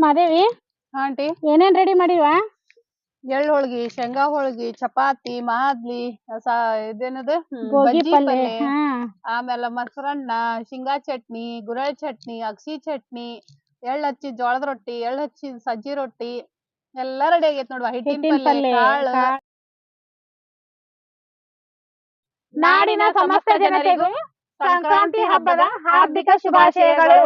Madevi? Aunty. ಏನೇನ್ ready ಮಾಡಿವ ಎಳ್ಳು ಹೋಳ್ಗಿ ಶೇಂಗಾ ಹೋಳ್ಗಿ ಚಪಾತಿ ಮಾದ್ಲಿ ಸ ಇದೇನದು? ಹ್ಮ್, ಗೋಗಿ ಬಜ್ಜಿ ಪಲ್ಲೆ ಪಲ್ಲೆ ಹಾ. ಆಮೇಲೆ ಮೊಸರನ್ನ ಶೇಂಗಾ ಚಟ್ನಿ ಗುರಳ್ ಚಟ್ನಿ ಅಗ್ಸಿ ಚಟ್ನಿ ಎಳ್ಳು ಹಚ್ಚಿದ್ ಜೋಳದ ರೊಟ್ಟಿ ಎಳ್ಳು ಹಚ್ಚಿದ್ ಸಜ್ಜಿ ರೊಟ್ಟಿ ಎಲ್ಲಾ ರೆಡಿ ಆಗೈತ್ ನೋಡ್ವಾ. ಹಿಟ್ಟಿನ ಹಿಟ್ಟಿನ ಪಲ್ಲೆ ಪಲ್ಲೆ ಕಾಳು. ನಾಡಿನ ಸಮಸ್ತ ಜನತೆಗೂ ಸಂಕ್ರಾಂತಿ ಹಬ್ಬದ ಹಾರ್ದಿಕ ಶುಭಾಶಯಗಳು.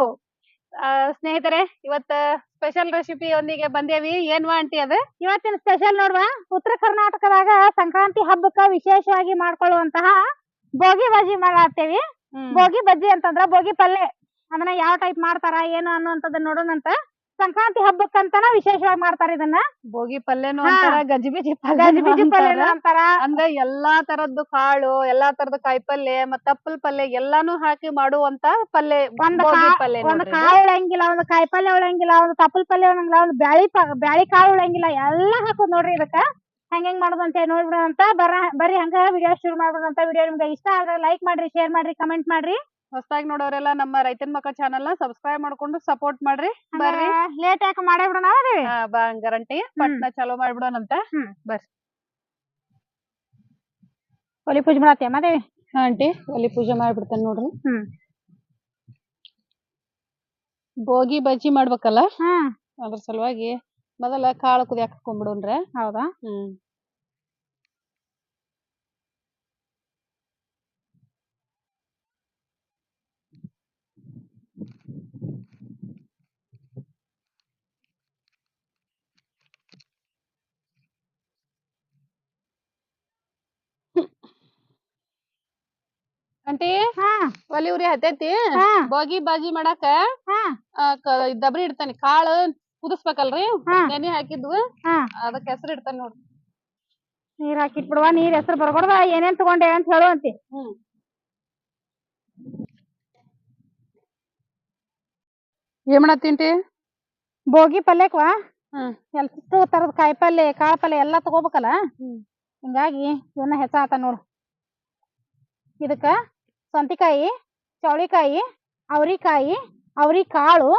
ಆ, ಸ್ನೇಹಿತರೆ ಇವತ್ತ ಸ್ಪೆಷಲ್ ರೆಸಿಪಿ ಒಂದಿಗೆ ಬಂದೇವಿ. ಏನ್ವಾ ಆಂಟಿ ಅದ? ಇವತ್ತಿನ ಸ್ಪೆಷಲ್ ನೋಡ್ವಾ? ಉತ್ತರ ಕರ್ನಾಟಕದಾಗ ಸಂಕ್ರಾಂತಿ ಹಬ್ಬಕ್ಕ ವಿಶೇಷವಾಗಿ ಮಾಡ್ಕೊಳ್ಳುವಂತಹ ಬೋಗಿ ಬಜ್ಜಿ ಮಾಡತ್ತೇವಿ ಬೋಗಿ ಬಜ್ಜಿ ಅಂತಂದ್ರ ಬೋಗಿ ಪಲ್ಲೆ. ಅದನ್ನ ಯಾವ ಟೈಪ್ ಮಾಡ್ತಾರ ಏನು ಅನ್ನುವಂಥದ್ದನ್ನ ನೋಡೋಣಂತ. ಸಂಕ್ರಾಂತಿ ಹಬ್ಬಕ್ಕಂತನ ವಿಶೇಷವಾಗಿ ಮಾಡ್ತಾರ ಇದನ್ನ. ಬೋಗಿ ಪಲ್ಲೆನು. ಅಂತಾರ ಗಜಿಬಿಜಿ ಗಜಿಬಿಜಿ ಪಲ್ಲೆ ಪಲ್ಲೆ ಅಂತಾರ ಅಂದ್ರ ಎಲ್ಲಾ ತರದ್ದು ಕಾಳು ಎಲ್ಲಾ ತರದ ಕಾಯಿಪಲ್ಲೆ ಮತ್ತ ತಪ್ಪಲ್ ಪಲ್ಲೆ ಎಲ್ಲಾನು ಹಾಕಿ ಮಾಡುವಂತ ಪಲ್ಲೆ ಒಂದ್ ಪಲ್ಲೆ ಒಂದ್. ಕಾಳು ಉಳಂಗಿಲ್ಲ ಒಂದ್ ಕಾಯಿಪಲ್ಲೆ ಪಲ್ಯ ಉಳಂಗಿಲ್ಲ ಒಂದ್ ತಪ್ಪಲ್ ಪಲ್ಯ ಉಳಂಗಿಲ್ಲ ಒಂದ್ ಬ್ಯಾಳಿ ಬ್ಯಾಳಿ ಕಾಳು ಉಳಂಗಿಲ್ಲ ಎಲ್ಲಾ ಹಾಕೋದ್ ನೋಡ್ರಿ ಇದಕ್ಕ. ಹೆಂಗ್ ಹೆಂಗ್ ಮಾಡೋದು ಅಂತ ನೋಡ್ಬಿಡೋಣ ಬರ ಬರ್ರಿ ಹಂಗ ವಿಡಿಯೋ ಶುರು ಮಾಡ್ಬಿಡೋಣ ವಿಡಿಯೋ ನಿಮ್ಗೆ ಇಷ್ಟ ಆದ್ರೆ ಲೈಕ್ ಮಾಡ್ರಿ ಶೇರ್ ಮಾಡ್ರಿ ಕಮೆಂಟ್ ಮಾಡ್ರಿ. ಹೊಸದಾಗಿ ನೋಡೋರೆಲ್ಲ ನಮ್ಮ ರೈತನ ಮಕ್ಕಳ ಚಾನಲ್ನ ಸಬ್ಸ್ಕ್ರೈಬ್ ಮಾಡ್ಕೊಂಡು ಸಪೋರ್ಟ್ ಮಾಡ್ರಿ. ಬರ್ರಿ. ಲೇಟ್ ಯಾಕೆ ಮಾಡೇ ಬಿಡೋಣ ಬಾ ಗ್ಯಾರಂಟಿ ಪಟ್ನ ಚಲೋ ಮಾಡ್ಬಿಡೋಣಂತ. ಬರ್ರಿ. ಒಲಿ ಪೂಜೆ ಮಾಡತ್ತೆ ಮಾದೇವಿ? ಆಂಟಿ. ಒಲಿ ಪೂಜೆ ಮಾಡ್ಬಿಡ್ತೇನೆ ನೋಡ್ರಿ. ಬೋಗಿ ಬಜ್ಜಿ ಮಾಡ್ಬೇಕಲ್ಲ? ಹಾ ಅದ್ರ ಸಲುವಾಗಿ ಮೊದಲ ಕಾಳು ಕುದಿಯಾಕ ಹಾಕೊಂಡ್ಬಿಡೋಣ್ರೆ ಹೌದಾ? ಹ್ಮ್. ಹಾ. ಒಲಿ ಉರಿ ಹತ್ತೈತಿ? ಬೋಗಿ ಬಾಜಿ ಮಾಡಾಕ? ದಬ್ರಿ ಇಡ್ತಾನೆ. ಕಾಳು ಕುದಿಸ್ಬೇಕಲ್ರಿ. ನೆನೆ ಹಾಕಿದ್ವು. ಹಾ. ಅದಕ್ಕೆ ಹೆಸರು ಇಡ್ತಾನೆ ನೋಡ್ರಿ ನೀರ್ ಹಾಕಿಟ್ಬಿಡುವ. ನೀರ್ ಹೆಸರು ಬರ್ಬಾರ್ದ ಏನೇನ್ ತಗೊಂಡೆ ಅಂತ ಹೇಳುವಂತಿ ಏನ್ ಮಾಡತ್ತೀಂಟಿ ಬೋಗಿ ಪಲ್ಯಕ್ವಾ ಎಲ್ಲ ಎಷ್ಟು ತರದ ಕಾಯಿ ಪಲ್ಲೆ ಕಾಳು ಪಲ್ಲೆ ಎಲ್ಲಾ ತಗೋಬೇಕಲ್ಲ. ಹಿಂಗಾಗಿ ಇವನ್ನ ಹೆಚ್ಚಾತ ನೋಡು. ಇದಕ್ಕ ಸೌಂತಿಕಾಯಿ ಚೌಳಿಕಾಯಿ ಅವ್ರಿಕಾಯಿ ಅವ್ರಿ ಕಾಳು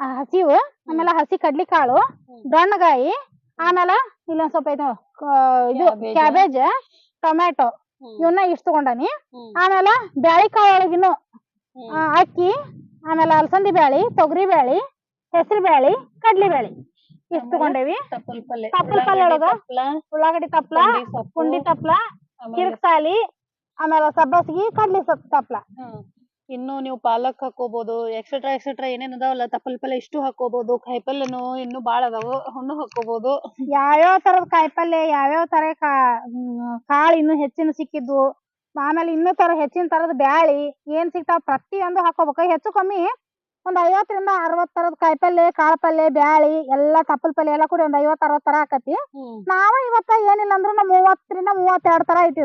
ಆ ಹಸಿವು ಆಮೇಲೆ ಹಸಿ ಕಡ್ಲಿ ಕಾಳು ದೊಣ್ಣಗಾಯಿ ಆಮೇಲೆ ಇಲ್ಲೊಂದ್ ಸ್ವಲ್ಪ ಇದು ಇದು ಕ್ಯಾಬೇಜ್. ಟೊಮ್ಯಾಟೊ ಇವನ್ನ ಇಷ್ಟು ತಗೊಂಡಾನಿ. ಆಮೇಲೆ ಬ್ಯಾಳಿ ಕಾಳು ಒಳಗಿನ್ನು ಅಕ್ಕಿ ಆಮೇಲೆ ಅಲಸಂದಿ ಬ್ಯಾಳಿ ತೊಗರಿ ಬ್ಯಾಳಿ ಹೆಸರು ಬ್ಯಾಳಿ ಕಡ್ಲಿ ಬ್ಯಾಳಿ ಇಷ್ಟು? ತಗೊಂಡೇವಿ. ತಪ್ಪಲ್ ಪಲ್ಯ ಒಳಗ? ತಪ್ಲ, ಉಳ್ಳಾಗಡ್ಡಿ ತಪ್ಲ ಪುಂಡಿ ತಪ್ಲ ಕಿರ್ಕ್ಸಾಲಿ ಆಮೇಲೆ ಸಬ್ಬಸ್ಗಿ ಕಡ್ಲಿ ಸೊಪ್ಪು ತಪ್ಲ. ಇನ್ನು ನೀವು ಪಾಲಕ್ ಹಾಕೋಬಹುದು ಎಕ್ಸೆಟ್ರಾ ಎಕ್ಸೆಟ್ರಾ ಏನೇನ್ ಅದಾವಲ್ಲ ತಪ್ಪಲ್ ಪಲ್ಲೆ ಇಷ್ಟು ಹಾಕೋಬಹುದು ಕಾಯಿಪಲ್ಲೆನು ಇನ್ನು ಬಾಳ ಅದಾವು ಹಣ್ಣು ಹಾಕೋಬಹುದು ಯಾವ್ಯಾವ ತರದ ಕಾಯಿಪಲ್ಲೆ ಯಾವ್ಯಾವ ತರ ಕಾಳು ಇನ್ನು ಹೆಚ್ಚಿನ ಸಿಕ್ಕಿದ್ವು ಆಮೇಲೆ ಇನ್ನೂ ತರ ಹೆಚ್ಚಿನ ತರದ ಬ್ಯಾಳಿ ಏನ್ ಸಿಗ್ತಾವ ಪ್ರತಿಯೊಂದು ಹಾಕೋಬೇಕು ಹೆಚ್ಚು ಕಮ್ಮಿ ಒಂದ್ ಐವತ್ತರಿಂದ ಅರವತ್ ತರದ ಕಾಯಿಪಲ್ಲೆ ಕಾಳ್ ಪಲ್ಲೆ ಬ್ಯಾಳಿ ಎಲ್ಲಾ ತಪ್ಪಲ್ ಪಲ್ಲೆ ಎಲ್ಲಾ ಕೂಡ ಒಂದ್ ಐವತ್ ಅರವತ್ ತರ ಆಕತಿ. ನಾವ ಇವತ್ತ ಏನಿಲ್ಲ ಅಂದ್ರ ಮೂವತ್ತರಿಂದ ಮೂವತ್ತೆರಡ್ ತರ ಐತಿ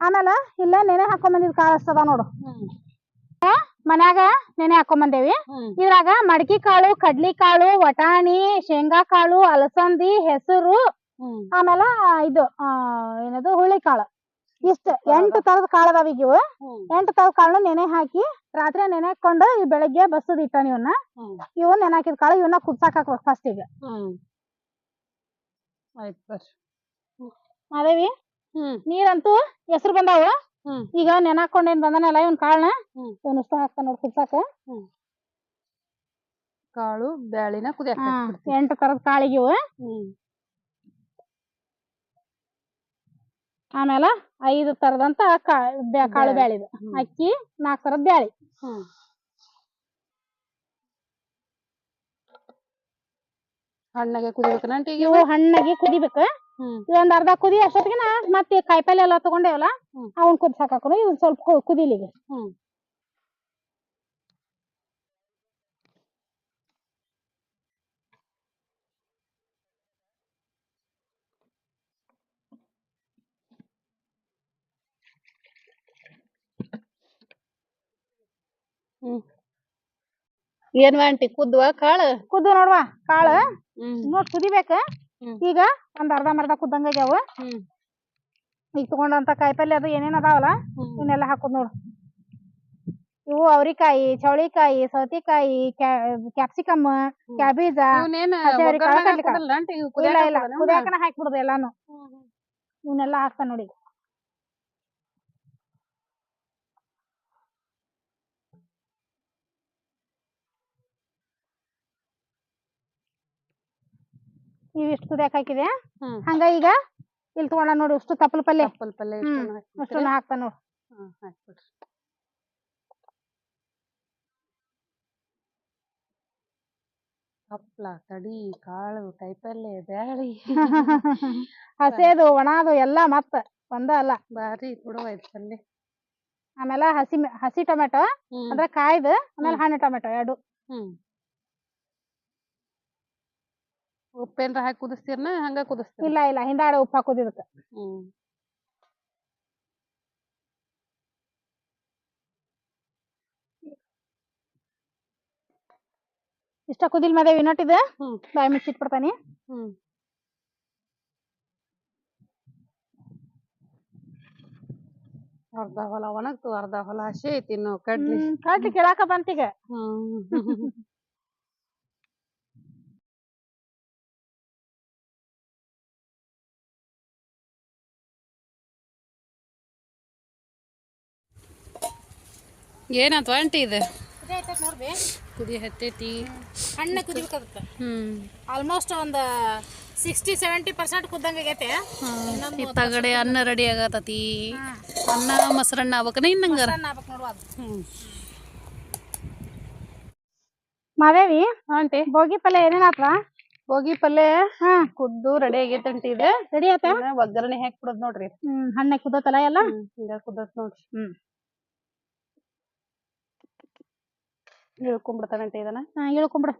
ಆಮೇಲೆ ಇಲ್ಲ ನೆನೆ ಹಾಕೊಂಡ್ ಬಂದಿದ್ ಕಾಳು ಅಷ್ಟದ ನೋಡು. ಮನ್ಯಾಗ ನೆನೆ ಹಾಕೊಂಡ್ ಬಂದೇವಿ. ಹ್ಮ್. ಇದ್ರಾಗ ಮಡಕಿ ಕಾಳು ಕಡ್ಲಿ ಕಾಳು ವಟಾಣಿ ಶೇಂಗಾ ಕಾಳು ಅಲಸಂದಿ ಹೆಸರು ಆಮೇಲೆ ಇದು ಏನದು ಹುಳಿ ಕಾಳು. ಇಷ್ಟ ಎಂಟು ತರದ ಕಾಳು ಅದಾವ ಈಗ ಇವು. ಎಂಟು ತರದ ಕಾಳು ನೆನೆ ಹಾಕಿ ರಾತ್ರಿ ನೆನೆ ಹಾಕೊಂಡು ಈ ಬೆಳಗ್ಗೆ ಬಸದ್ ಇಟ್ಟಾನ ಇವನ್ನ ಇವ್ ನೆನೆ ಹಾಕಿದ ಕಾಳು ಇವನ್ನ ಕುದ್ಸಾಕ್ ಹಾಕ್ಬೇಕು ಫಸ್ಟ್ ಈಗ. ಮಾದೇವಿ ನೀರಂತೂ ಹೆಸರು ಬಂದಾವ. ಈಗ ನೆನಾಕೊಂಡೇನ್ ಬಂದನಲ್ಲ ಇವನ್ ಕಾಳ್ನ. ಇವನ್ ಇಷ್ಟ ಹಾಕ್ತಾನ ನೋಡ್ ಕುದ್ಸಾಕ ಕಾಳು ಬ್ಯಾಳಿನ ಕುದಿಯಾಕ. ಎಂಟು ತರದ ಕಾಳಿಗೆ ಆಮೇಲೆ ಐದು ತರದಂತ ಕಾಳು ಬ್ಯಾಳಿ. ಅಕ್ಕಿ ನಾಲ್ಕು ತರದ ಬ್ಯಾಳಿ. ಹಣ್ಣಾಗೆ ಈಗ? ಇವು ಹಣ್ಣಾಗಿ ಕುದಿಬೇಕು. ಒಂದ್ ಅರ್ಧ ಕುದಿ ಅಷ್ಟೊತ್ತಿಗೆನ ಮತ್ತೆ ಕಾಯಿಪಲ್ಲೆ ಎಲ್ಲ ತಗೊಂಡೇವಲ್ಲ. ಅವನ್ ಕುದ್ಸಾಕ್ ಹಾಕೋಣ ಇವ್ ಸ್ವಲ್ಪ ಕುದಿಲಿಗೆ ಹ್ಮ್. ಏನ್ ಏನ್ವಾ ಆಂಟಿ ಕುದ್ವಾ ಕಾಳು? ಕುದ್ದು ನೋಡ್ವಾ ಕಾಳು? ನೋಡ್ ಕುದಿಬೇಕ. ಈಗ ಒಂದ್ ಅರ್ಧ ಮರ್ಧ ಕುದ್ದಂಗ ಆಗ್ಯಾವ. ಈಗ ತಗೊಂಡಂತ ಕಾಯಿಪಲ್ಲೆ ಅದು ಏನೇನ್ ಅದಾವಲ್ಲ ಇವನ್ನೆಲ್ಲ ಹಾಕೋದ್ ನೋಡು. ಇವು ಅವ್ರಿಕಾಯಿ ಚೌಳಿಕಾಯಿ ಸೌತಿಕಾಯಿ ಕ್ಯಾಪ್ಸಿಕಮ್ ಕ್ಯಾಬೇಜ ಇಲ್ಲ ಇಲ್ಲ. ಕುದಿಯಾಕನ ಹಾಕ್ಬಿಡುದು ಎಲ್ಲಾನು. ಇವನ್ನೆಲ್ಲ ಹಾಕ್ತಾನ ನೋಡಿ. ಇವಿಷ್ಟು ಕುದಿಯಕ್ ಹಾಕಿದೆ ಹ್ಮ್. ಹಂಗ ಈಗ ಇಲ್ಲಿ ತಗೊಂಡ ನೋಡಿ ಅಷ್ಟು ತಪ್ಪಲ ಪಲ್ಲೆ ತಪ್ಪಲ್ ಪಲ್ಲೆ. ಇಷ್ಟನ್ನ ಹಾಕ್ಬಿಡ್ತೀರಿ? ಅಷ್ಟನ್ನ ಹಾಕ್ತಾನ ನೋಡು. ಹಾಕ್ಬಿಡ್ರಿ. ಹಪ್ಳ ಕಡಿ ಕಾಳು ಕಾಯಿಪಲ್ಲೆ ಬ್ಯಾಳಿ. ಹಸೇದು ಒಣದು ಎಲ್ಲಾ ಮತ್ತ. ಒಂದ ಅಲ್ಲ. ಬಾರಿ ಕೊಡುವ ಇದು ಪಲ್ಲೆ ಆಮೇಲೆ ಹಸಿ ಮೆ- ಹಸಿ ಟೊಮೆಟೊ ಹ್ಮ್. ಅಂದ್ರೆ ಕಾಯ್ದು ಆಮೇಲೆ ಹಣ್ಣು ಟೊಮೆಟೊ ಎರಡು. ಹ್ಮ್. ಉಪ್ಪೇನ್ರ ಹಾಕಿ ಕುದಿಸ್ತೀರ್ನ ಹಂಗ ಕುದಿಸ್ತೀರ ಇಲ್ಲ ಇಲ್ಲ ಹಿಂದಾಡ ಉಪ್ಪು ಹಾಕೋದು ಇದಕ್ಕೆ ಹ್ಮ್. ಇಷ್ಟ ಕುದಿಲ್ ಮೇಲೆ ಇನ್ನೊಟ್ಟಿದೆ ಹ್ಮ್. ಬಾಯಿ ಮುಚ್ಚಿಟ್ಬಿಡ್ತಾನಿ ಹ್ಮ್. ಅರ್ಧ ಹೊಲ ಒಣಗ್ತು ಅರ್ಧ ಹೊಲ ಹಸಿ ಐತಿ ಇನ್ನು ಕಡ್ಲಿ. ಕಡ್ಲಿ ಕೇಳಾಕ ಬಂತೀಗ ಹ್ಮ್. ಏನಾಯ್ತು ಆಂಟಿ ಇದು? ನೋಡ್ರಿ ಕುದಿ ಹತ್ತೈತಿ. ಹಣ್ಣ ಕುದಿಬೇಕದಕ್ಕೆ ಹ್ಮ್. ಆಲ್ಮೋಸ್ಟ್ ಒಂದು ಸಿಕ್ಸ್ಟಿ ಸೆವೆಂಟಿ ಪರ್ಸೆಂಟ್ ಕುದ್ದಂಗ ಆಗೈತೆ. ತಗಡೆ ಅನ್ನ ರೆಡಿ ಆಗತತಿ. ಅನ್ನ ಮೊಸರನ್ನ ಆಗ್ಬೇಕನ ಇನ್ನಂಗ? ಮಾದೇವಿ ಆಂಟಿ. ಬೋಗಿ ಪಲ್ಯ ಏನೇನ ಹೋಗಿ ಪಲ್ಯ ಹಾ. ಕುದ್ದು ರೆಡಿ ಆಗೈತಂಟಿ ಇದೆ. ರೆಡಿ ಆತ ಒಗ್ಗರಣೆ ಹಾಕಿ ಬಿಡೋದ್ ನೋಡ್ರಿ. ಹ್ಮ್. ಹಣ್ಣೆ ಕುದತಲ್ಲ ಎಲ್ಲ? ಹಿಂಗ ಕುದ್ದತ್ ನೋಡ್ರಿ. ಹ್ಮ್. ಇಳ್ಕೊಂಡ್ಬಿಡ್ತಾನಂಟಿ ಇದನ್ನ? ಹಾ ಇಳ್ಕೊಂಬಿಡ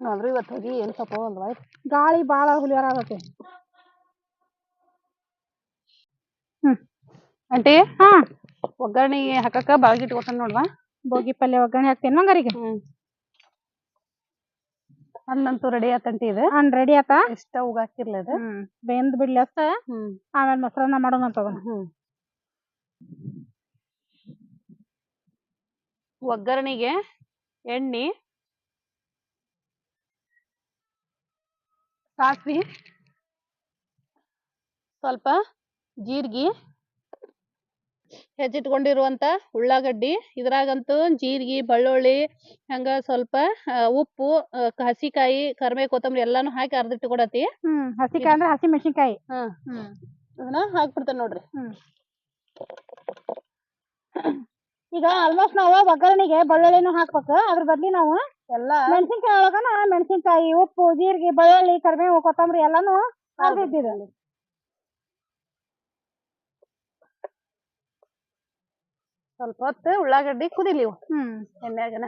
ಆದ್ರೂ ಇವತ್ತು ಹೋಗಿ ಏನ್ ತಗೋಲ್ವಾ ಗಾಳಿ ಬಾಳ ಹುಲಿಯಾರ ಆಗತ್ತೆ ಹ್ಮ್. ಅಂಟಿ ಹಾ. ಒಗ್ಗರಣೆ ಹಾಕಕ್ಕ ಬಾಳ್ಗಿ ಇಟ್ಕೊತಾನ ನೋಡ್ವಾ? ಬೋಗಿ ಪಲ್ಯ ಒಗ್ಗರಣೆ ಹಾಕ್ತೇನೆ ಮಂಗಾರಿಗೆ ಹ್ಮ್. ಹಣ್ಣಂತೂ ರೆಡಿ ಆತಂಟಿ ಇದು. ಹಣ್ಣ್ ರೆಡಿ ಆತ. ಸ್ಟವ್ ಉಗಾಕಿರ್ಲ ಇದು. ಬೆಂದ್ ಬಿಡ್ಲಿ ಅಷ್ಟ ಆಮೇಲೆ ಮೊಸರನ್ನ ಮಾಡೋಣ ಅಂತ ಒಗ್ಗರಣೆಗೆ ಎಣ್ಣೆ ಸಾಸ್ವಿ ಸ್ವಲ್ಪ ಜೀರ್ಗಿ ಹೆಚ್ಚಿಟ್ಕೊಂಡಿರುವಂತ ಉಳ್ಳಾಗಡ್ಡಿ ಇದ್ರಾಗಂತೂ ಜೀರ್ಗಿ ಬೆಳ್ಳುಳ್ಳಿ ಹಂಗ ಸ್ವಲ್ಪ ಆ, ಉಪ್ಪು ಆ, ಹಸಿಕಾಯಿ ಕರಿಬೇವು ಕೊತ್ತಂಬರಿ ಎಲ್ಲಾನು ಹಾಕಿ ಅರ್ದಿಟ್ಕೊಡತಿ ಹ್ಮ್ ಹಸಿಕಾಯಿ ಅಂದ್ರೆ ಹಸಿ ಮೆಣಸಿನ್ಕಾಯಿ. ಹ್ಮ್ ಹ್ಮ್. ಅದನ್ನ ಹಾಕ್ಬಿಡ್ತೇನೆ ನೋಡ್ರಿ. ಹ್ಮ್. ಈಗ ಆಲ್ಮೋಸ್ಟ್ ನಾವು ಒಗ್ಗರಣೆಗೆ ಬೆಳ್ಳುಳ್ಳಿನೂ ಹಾಕ್ಬೇಕು. ಅದ್ರ ಬದ್ಲಿ ನಾವು ಎಲ್ಲಾ ಮೆಣಸಿನ್ಕಾಯಿ ಒಳಗನ ಮೆಣಸಿನ್ಕಾಯಿ ಉಪ್ಪು ಜೀರಿಗೆ ಬೆಳ್ಳುಳ್ಳಿ ಕರಿಬೇವು ಕೊತ್ತಂಬರಿ ಎಲ್ಲಾನು ಹಾಕಿದ್ದಿದ್ದು ಸ್ವಲ್ಪ ಹೊತ್ತು ಉಳ್ಳಾಗಡ್ಡಿ ಕುದಿಲಿ ಹ್ಮ್. ಎಣ್ಣೆಗನ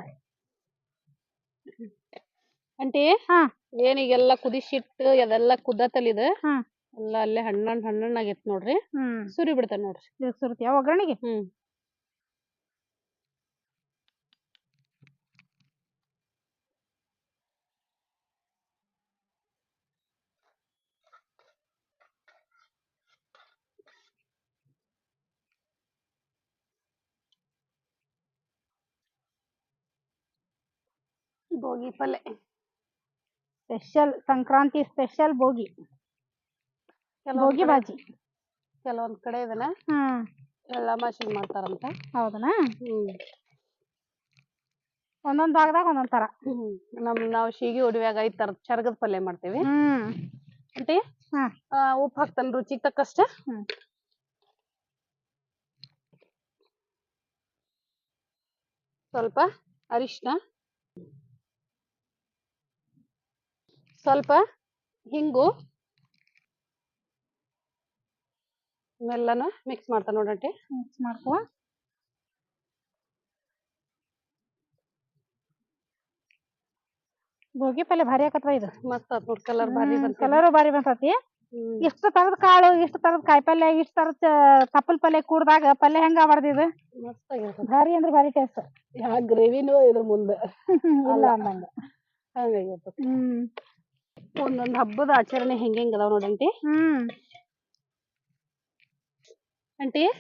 ಅಂಟಿ ಹಾ. ಏನೀಗೆಲ್ಲ ಕುದಿಸಿಟ್ಟು ಅದೆಲ್ಲ ಕುದ್ದತಲಿದ ಹಾ. ಎಲ್ಲ ಅಲ್ಲೇ ಹಣ್ಣಣ್ಣ ಹಣ್ಣಣ್ಣ ಆಗೈತ್ ನೋಡ್ರಿ. ಹ್ಮ್. ಸುರಿ ಬಿಡ್ತೇನೆ ನೋಡ್ರಿ. ಇದಕ್ ಸುರ್ತಿಯ ಒಗ್ಗರಣೆಗೆ? ಹ್ಮ್. ಬೋಗಿ ಪಲ್ಲೆ. Special Sankranti special Bhogi. ಕಡೆ- ಬಾಜಿ ಕೆಲವೊಂದ್ ಕಡೆ ಇದನ್ನ ಹ್ಮ್ ಎಳ್ಳಮಾಸಿಗೆ ಮಾಡ್ತಾರಂತ. ಹೌದನ? ಹ್ಮ್. ಒಂದೊಂದ್ ಭಾಗದಾಗ ಒಂದೊಂದ್ ತರ. ಹ್ಮ್. ನಮ್ ನಾವ್ ಶೀಗಿ ಒಡವ್ಯಾಗ ಐದ್ ತರದ್ ಚರಗದ ಪಲ್ಯ ಮಾಡ್ತೇವಿ. ಹ್ಮ್. ಅಂತೆ ಹಾ. ಆ, ಉಪ್ಪು ಹಾಕ್ತಾನ ರುಚಿಗೆ ತಕ್ಕಷ್ಟ? ಹ್ಮ್. ಸ್ವಲ್ಪ ಅರಿಶಿನ ಸ್ವಲ್ಪ ಹಿಂಗು. ಇವೆಲ್ಲಾನು ಮಿಕ್ಸ್ ಮಾಡ್ತಾ ನೋಡಂಟಿ ಮಿಕ್ಸ್ ಮಾಡ್ಕೋ. ಬೋಗಿ ಪಲ್ಲೆ ಭಾರಿ ಆಕತ್ವ ಇದು? ಮಸ್ತ್ ಆತ್ ನೋಡ್ ಕಲರ್ ಭಾರಿ ಬಂತ ಕಲರ್ ಭಾರಿ ಬಂತತಿ. ಇಷ್ಟು ತರದ ಕಾಳು ಇಷ್ಟು ತರದ ಕಾಯಿ ಪಲ್ಯ ಇಷ್ಟು ತರದ ಕಪ್ಪಲ್ ಪಲ್ಯ ಕೂಡ್ದಾಗ ಪಲ್ಯ ಹೆಂಗ ಇದು? ಮಸ್ತ್ ಆಗಿರ್ತದ ಭಾರಿ ಅಂದ್ರೆ ಭಾರಿ ಟೇಸ್ಟ್ ಯಾ ಗ್ರೇವಿನೂ ಇದ್ರ ಮುಂದೆ. ಇಲ್ಲ ಅಂದಂಗ. ಹಂಗಾಗಿರ್ತದ ಹ್ಮ್. ಒಂದೊಂದ್ ಹಬ್ಬದ ಆಚರಣೆ ಹೆಂಗ್ ಹೆಂಗ್ ಅದಾವ ನೋಡಂಟಿ ಹ್ಮ್.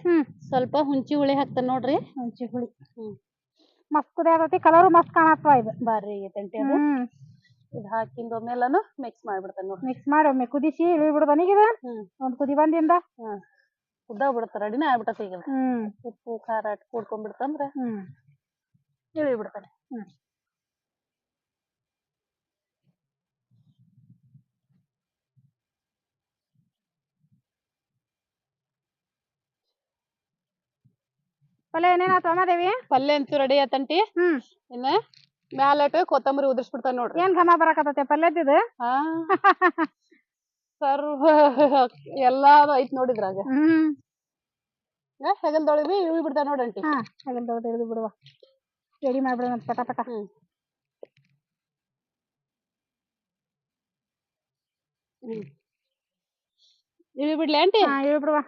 ಹ್ಮ್. ಸ್ವಲ್ಪ ಹುಂಚಿ ಹುಳಿ ಹಾಕ್ತಾನ ನೋಡ್ರಿ. ಹುಂಚಿ ಹುಳಿ. ಹ್ಮ್. ಮಸ್ತ್ ಕುದಿಯಾತೈತಿ ಕಲರು ಮಸ್ತ್ ಕಾಣತ್ವ ಇದು. ಬಾರಿ ಆಗೈತೆ ಅದು. ಹ್ಮ್. ಇದು ಹಾಕಿಂದ ಒಮ್ಮೆಲ್ಲಾನು ಮಿಕ್ಸ್ ಮಾಡ್ಬಿಡ್ತಾನೆ ನೋಡ್ರಿ. ಮಿಕ್ಸ್ ಮಾಡಿ ಒಮ್ಮೆ ಕುದಿಸಿ ಇಳಿ ಬಿಡುದ ಈಗ ಹ್ಮ್. ಒಂದ್ ಕುದಿ ಬಂದಿಂದ. ಹ್ಮ್ ಉದ್ದ ಬಿಡ್ತಾರ ರೆಡಿನ ಆಗ್ಬಿಡತ್ತ ಈಗ. ಹ್ಮ್. ಉಪ್ಪು ಖಾರ ಅಟ್ ಕೂಡ್ಕೊಂಡ್ಬಿಡ್ತಂದ್ರ ಹ್ಮ್. ಇಳಿ ಬಿಡ್ತಾನೆ. ಹ್ಮ್. ಪಲ್ಯ ಏನೇನಾತು ಅಮ್ಮದೇವಿ ಪಲ್ಯ ಅಂತೂ ರೆಡಿ ಆತಂಟಿ. ಹ್ಮ್. ಇನ್ನ ಮ್ಯಾಲಟ್ ಕೊತ್ತಂಬರಿ ಉದುರ್ಸ್ಬಿಡ್ತಾನ ನೋಡ್ರಿ. ಏನ್ ಘಮ ಬರಾಕತ್ತೈತೆ ಪಲ್ಯದ ಸರ್ವ ಸರ್ ಐತಿ ನೋಡಿದ್ರಾಗ ಹ್ಮ್. ಹೆಗಲ್ದೊಳವಿ ಇಳಿ ಬಿಡ್ತಾನ ನೋಡಂಟಿ ಹಾ ಅದನ್ನ ತಗದು ಹಿಡಿದು ಬಿಡುವ. ರೆಡಿ ಮಾಡ್ಬಿಡೋಣ ಪಟ ಪಟ. ಹ್ಮ್. ಹ್ಮ್. ಇಳಿ ಬಿಡ್ಲಿ ಅಂಟಿ ಹಾ ಇಳಿ ಬಿಡುವ.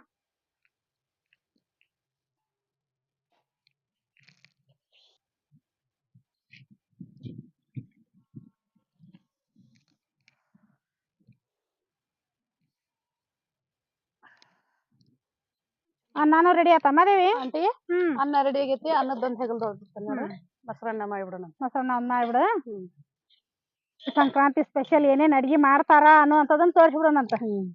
ನಾನು ರೆಡಿ ಆತ ದೇವಿ ಆಂಟಿ ಹ್ಮ್. ಅನ್ನ ರೆಡಿ ಆಗೈತಿ ಅನ್ನದೊಂದ್ ಹೆಗಲ್ ದೊಡ್ಡ ನೋಡ್ರಿ ಮೊಸರನ್ನ ಮಾಡಿಬಿಡೋಣ. ಮೊಸರನ್ನ ಒಂದ್ ಮಾಡ್ಬಿಡು. ಸಂಕ್ರಾಂತಿ ಸ್ಪೆಷಲ್ ಏನೇನ್ ಅಡಿಗೆ ಮಾಡ್ತಾರ ಅನ್ನುವಂಥದ್ದನ್ನ ತೋರಿಸ್ಬಿಡೋಣಂತ. ಅಂತ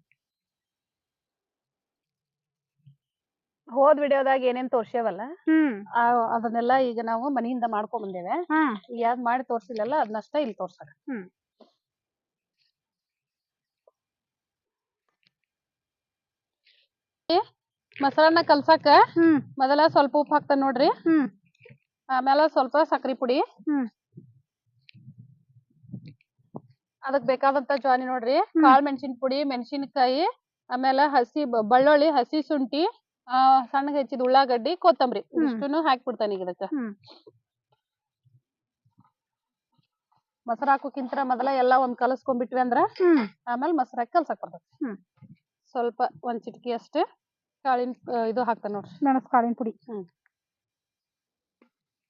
ಹೋದ್ ವಿಡಿಯೋದಾಗ ಏನೇನ್ ತೋರ್ಸ್ಯಾವಲ್ಲ ಆ ಅದನ್ನೆಲ್ಲ ಈಗ ನಾವು ಮನೆಯಿಂದ ಮಾಡ್ಕೊಂಡ್ ಬಂದೇವೆ. ಯಾವ್ದ್ ಮಾಡಿ ತೋರ್ಸಿಲ್ಲಲ್ಲ ಅದನ್ನಷ್ಟ ಇಲ್ಲಿ ತೋರ್ಸಾರ ಹ್ಮ್ ಮೊಸರನ್ನ ಕಲ್ಸಾಕ ಮೊದಲ ಸ್ವಲ್ಪ ಉಪ್ಪು ಹಾಕ್ತಾನ ನೋಡ್ರಿ. ಆಮೇಲೆ ಸ್ವಲ್ಪ ಸಕ್ರಿ ಪುಡಿ. ಅದಕ್ ಬೇಕಾದಂತ ಜ್ವಾನಿ ನೋಡ್ರಿ. ಕಾಳು ಮೆಣಸಿನ ಪುಡಿ ಮೆಣಸಿನಕಾಯಿ ಆಮೇಲೆ ಹಸಿ ಬಳ್ಳೊಳ್ಳಿ ಹಸಿ ಶುಂಠಿ ಆ ಸಣ್ಣಗ್ ಹೆಚ್ಚಿದ ಉಳ್ಳಾಗಡ್ಡಿ ಕೊತ್ತಂಬರಿ. ಇಷ್ಟನ್ನು ಹಾಕ್ಬಿಡ್ತಾನೆ ಈಗ ಇದಕ್ಕ. ಮೊಸರು ಹಾಕೋಕ್ಕಿಂತ ಮೊದಲ ಎಲ್ಲಾ ಒಂದ್ ಕಲಸ್ಕೊಂಡ್ಬಿಟ್ವಿ ಅಂದ್ರ ಆಮೇಲೆ ಮೊಸರು ಹಾಕಿ ಕಲ್ಸಕ್ ಬರ್ತೈತಿ. ಸ್ವಲ್ಪ ಒಂದ್ ಚಿಟಕಿ ಅಷ್ಟೇ. ಕಾಳಿನ ಇದು ಹಾಕ್ತಾನ ನೋಡ್ರಿ. ಮೆಣಸು ಕಾಳಿನ ಪುಡಿ. ಹ್ಮ್.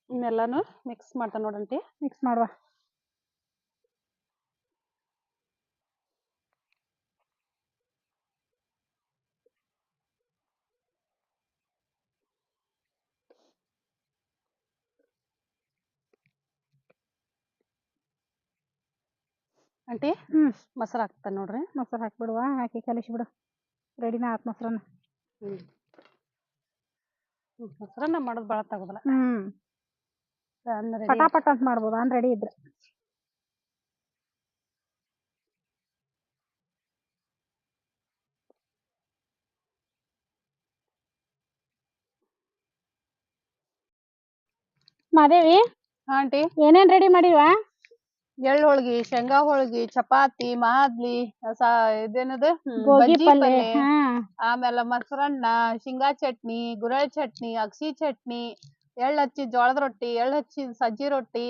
ಇನ್ನೆಲ್ಲಾನು ಮಿಕ್ಸ್ ಮಾಡ್ತಾನ ನೋಡಂಟಿ ಮಿಕ್ಸ್ ಮಾಡುವ. ಆಂಟಿ ಹ್ಮ್. ಮೊಸರು ಹಾಕ್ತಾನ ನೋಡ್ರಿ. ಮೊಸರು ಹಾಕ್ಬಿಡುವ ಹಾಕಿ ಕಲಿಸ್ಬಿಡು. ರೆಡಿನ ಆತ್ ಮೊಸರನ್ನ. ಹ್ಮ್. ಹ್ಮ್, ಮೊಸರನ್ನ ಮಾಡೋದ್ ಬಾಳ ತಗೋದಲ್ಲ ಹ್ಮ್. ಅನ್ನ ready. ಪಟ ಪಟ ಅಂತ ಮಾಡ್ಬೋದು ಅನ್ ರೆಡಿ ಇದ್ರೆ. ಮಾದೇವಿ ಆಂಟಿ. ಏನೇನ್ ರೆಡಿ ಮಾಡಿವ ಎಳ್ಳು ಹೋಳ್ಗಿ ಶೇಂಗಾ ಹೋಳ್ಗಿ ಚಪಾತಿ ಮಾದ್ಲಿ ಸಾ ಇದೇನದು? ಹ್ಮ್, ಗೋಗಿ ಬಜ್ಜಿ ಪಲ್ಲೆ. ಹಾ. ಆಮೇಲೆ ಮೊಸರನ್ನ ಶೇಂಗಾ ಚಟ್ನಿ ಗುರಳ್ ಚಟ್ನಿ ಅಗ್ಸಿ ಚಟ್ನಿ ಎಳ್ಳು ಹಚ್ಚಿ ಜೋಳದ ರೊಟ್ಟಿ ಎಳ್ಳು ಹಚ್ಚಿ ಸಜ್ಜಿ ರೊಟ್ಟಿ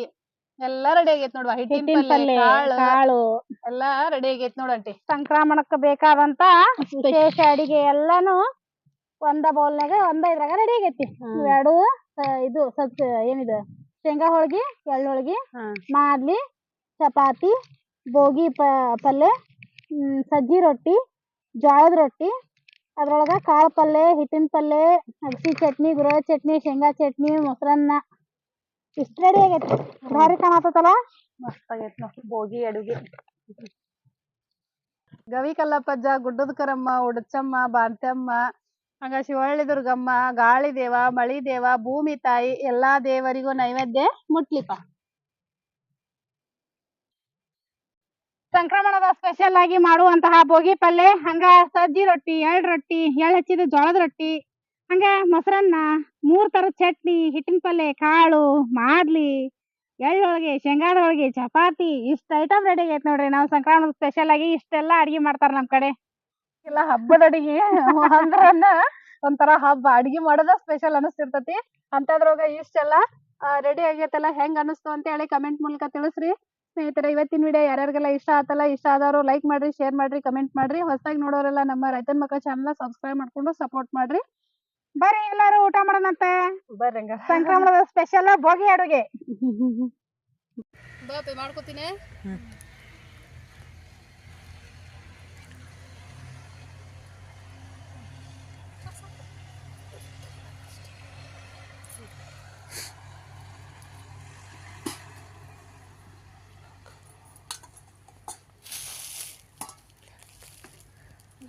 ಎಲ್ಲಾ ರೆಡಿ ಆಗೈತ್ ನೋಡ್ವಾ. ಹಿಟ್ಟಿನ ಹಿಟ್ಟಿನ ಪಲ್ಲೆ ಕಾಳು ಕಾಳು. ಎಲ್ಲಾ ರೆಡಿ ಆಗೈತ್ ನೋಡಂಟಿ ಸಂಕ್ರಮಣಕ್ಕೆ ಬೇಕಾದಂತ ವಿಶೇಷ ಅಡಿಗೆ ಎಲ್ಲಾನು ಒಂದ ಬೌಲ್ನಾಗ ಒಂದ ಇದ್ರಾಗ ರೆಡಿ ಆಗೈತಿ. ಎರಡು ಇದು ಸತ್ ಏನಿದು ಶೇಂಗಾ ಹೋಳ್ಗಿ ಎಳ್ಳು ಹೋಳ್ಗಿ ಮಾದ್ಲಿ ಚಪಾತಿ ಬೋಗಿ ಪ ಪಲ್ಯ ಹ್ಮ್, ಸಜ್ಜಿ ರೊಟ್ಟಿ ಜೋಳದ ರೊಟ್ಟಿ ಅದ್ರೊಳಗ ಕಾಳು ಪಲ್ಲೆ ಹಿಟ್ಟಿನ ಪಲ್ಲೆ, ಅಗಸಿ ಚಟ್ನಿ, ಗುರೆಳ್ಳು ಚಟ್ನಿ, ಶೇಂಗಾ ಚಟ್ನಿ, ಮೊಸರನ್ನ. ಇಷ್ಟ ರೆಡಿ ಆಗೈತಿ ಭಾರಿ ಕಾಣತೈತಲ್ಲ ಮಸ್ತ್ ಆಗೈತ್ ಬೋಗಿ ಅಡುಗೆ. ಗವಿ ಕಲ್ಲಪ್ಪಜ್ಜ, ಗುಡ್ಡದ ಕರಮ್ಮ, ಉಡಚಮ್ಮ ಬಾಂತಮ್ಮ ಹಂಗ ಶಿವಳ್ಳಿ ದುರ್ಗಮ್ಮ, ಗಾಳಿ ದೇವ, ಮಳಿ ದೇವ, ಭೂಮಿ ತಾಯಿ, ಎಲ್ಲಾ ದೇವರಿಗೂ ನೈವೇದ್ಯ ಮುಟ್ಲಿಪ್ಪ. ಸಂಕ್ರಮಣದ ಸ್ಪೆಷಲ್ ಆಗಿ ಮಾಡುವಂತಹ ಬೋಗಿ ಪಲ್ಯ ಹಂಗ ಸಜ್ಜಿ ರೊಟ್ಟಿ ಎಳ್ ರೊಟ್ಟಿ, ಎಳ್ ಹಚ್ಚಿದ ಜೋಳದ ರೊಟ್ಟಿ, ಹಂಗ ಮೊಸರನ್ನ ಮೂರ್ ತರದ ಚಟ್ನಿ, ಹಿಟ್ಟಿನ ಪಲ್ಯ ಕಾಳು ಮಾದ್ಲಿ ಎಳ್ಳೊಳಗೆ ಶೇಂಗಾದ ಹೋಳಿಗೆ ಚಪಾತಿ, ಇಷ್ಟ ಐಟಮ್ ರೆಡಿ ಆಗೈತೆ ನೋಡ್ರಿ. ನಾವು ಸಂಕ್ರಮಣದ ಸ್ಪೆಷಲ್ ಆಗಿ ಇಷ್ಟೆಲ್ಲಾ ಅಡಿಗೆ ಮಾಡ್ತಾರ ನಮ್ ಕಡೆ. ಎಲ್ಲ ಹಬ್ಬದ ಅಡಿಗೆ ಅಂದ್ರನ್ನ ಒಂಥರ ಹಬ್ಬ. ಅಡಿಗೆ ಮಾಡೋದ ಸ್ಪೆಷಲ್ ಅನಿಸ್ತಿರ್ತತಿ. ಅಂತದ್ರೊಳಗ ಇಷ್ಟೆಲ್ಲ ರೆಡಿ ಆಗೈತೆಲ್ಲ, ಹೆಂಗ್ ಅನಿಸ್ತು ಅಂತ ಹೇಳಿ ಕಮೆಂಟ್ ಮೂಲಕ ತಿಳಿಸ್ರಿ. ಸ್ನೇಹಿತರೆ ಇವತ್ತಿನ ವಿಡಿಯೋ ಯಾರ್ಯಾರಿಗೆಲ್ಲ ಇಷ್ಟ ಆತಲ್ಲ ಇಷ್ಟ ಆದವರು ಲೈಕ್ ಮಾಡ್ರಿ ಶೇರ್ ಮಾಡ್ರಿ ಕಮೆಂಟ್ ಮಾಡ್ರಿ. ಹೊಸದಾಗಿ ನೋಡೋರೆಲ್ಲ ನಮ್ಮ ರೈತನ ಮಕ್ಕಳ ಚಾನಲ್ ಸಬ್ಸ್ಕ್ರೈಬ್ ಮಾಡ್ಕೊಂಡು ಸಪೋರ್ಟ್ ಮಾಡ್ರಿ. ಬರ್ರಿ ಎಲ್ಲಾರು ಊಟ ಮಾಡೋಣಂತೆ ಬರ್ರಿ ಸಂಕ್ರಮಣದ ಸ್ಪೆಷಲ್ ಬೋಗಿ ಅಡುಗೆ. ಮಾಡ್ಕೋತೀನಿ.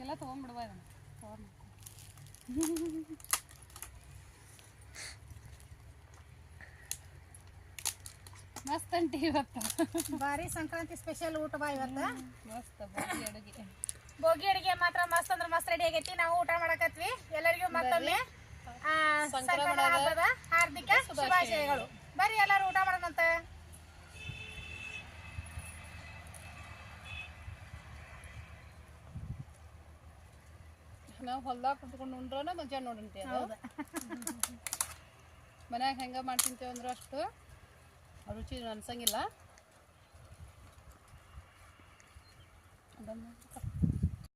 ಹಿಂಗೆಲ್ಲ ತೊಗೊಂಡ್ಬಿಡುವ ಇದನ್ನು. ಕವರ್ ಮಾಡ್ಕೊಂಡು ಮಸ್ತ್ ಅಂಟಿ ಇವತ್ತು. ಬಾರಿ ಸಂಕ್ರಾಂತಿ ಸ್ಪೆಷಲ್ ಊಟ ಬಾ ಇವತ್ತ. ಮಸ್ತ್ ಬೋಗಿ ಅಡುಗೆ. ಬೋಗಿ ಅಡಿಗೆ ಮಾತ್ರ ಮಸ್ತ್ ಅಂದ್ರೆ ಮಸ್ತ್ ರೆಡಿ ಆಗೈತಿ. ನಾವು ಊಟ ಮಾಡಕತ್ವಿ. ಎಲ್ಲರಿಗೂ ಮತ್ತೊಮ್ಮೆ ಆ, ಸಂಕ್ರಮಣ ಹಬ್ಬದ ಹಾರ್ದಿಕ ಶುಭಾಶಯಗಳು. ಬರ್ರಿ ಎಲ್ಲರೂ ಊಟ ಮಾಡೋಣಂತ ನಾವು ಹೊಲ್ದಾಗ ಕುತ್ಕೊಂಡು ಉಂಡ್ರನ ಮಜಾ ನೋಡಂತೆ ಅದು. ಮನ್ಯಾಗ ಹೆಂಗ ಮಾಡ್ತಿಂತೇವೆ ಅಂದ್ರೆ ಅಷ್ಟು ರುಚಿ ಅನ್ಸಂಗಿಲ್ಲ. ಅದನ್ನ